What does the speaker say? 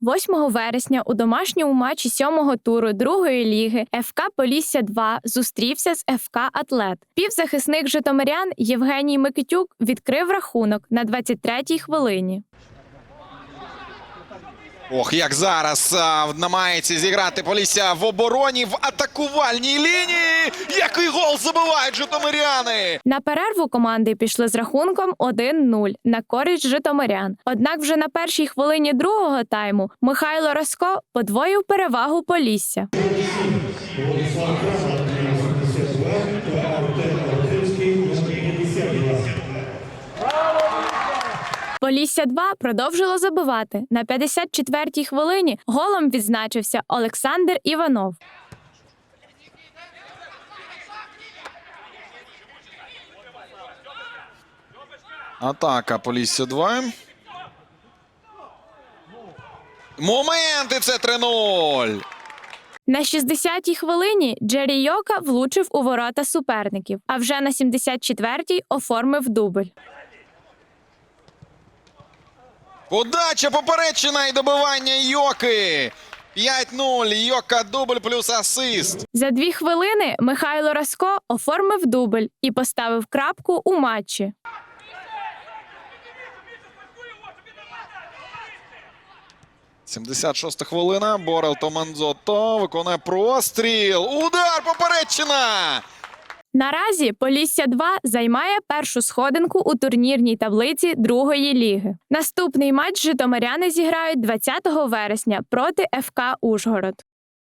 8 вересня у домашньому матчі сьомого туру другої ліги ФК Полісся 2 зустрівся з ФК Атлет. Півзахисник Житомирян Євгеній Микитюк відкрив рахунок на 23-й хвилині. Ох, як зараз а, намагається зіграти Полісся в обороні в атакувальній лінії. Який гол забивають житомиряни! На перерву команди пішли з рахунком 1-0 на користь Житомирян. Однак вже на першій хвилині другого тайму Михайло Роско подвоїв перевагу Полісся. Полісся 2 продовжило забивати. На 54-й хвилині голом відзначився Олександр Іванов. Атака Полісся 2. Моменти це 3-0. На 60-й хвилині Джері Йока влучив у ворота суперників, а вже на 74-й оформив дубль. Подача поперечина і добивання Йоки. 5-0. Йока дубль плюс асист. За дві хвилини Михайло Раско оформив дубль і поставив крапку у матчі. – 76 хвилина. Борел Томанзото виконує простріл. Удар поперечина. Наразі Полісся 2 займає першу сходинку у турнірній таблиці другої ліги. Наступний матч житомиряни зіграють 20 вересня проти ФК Ужгород.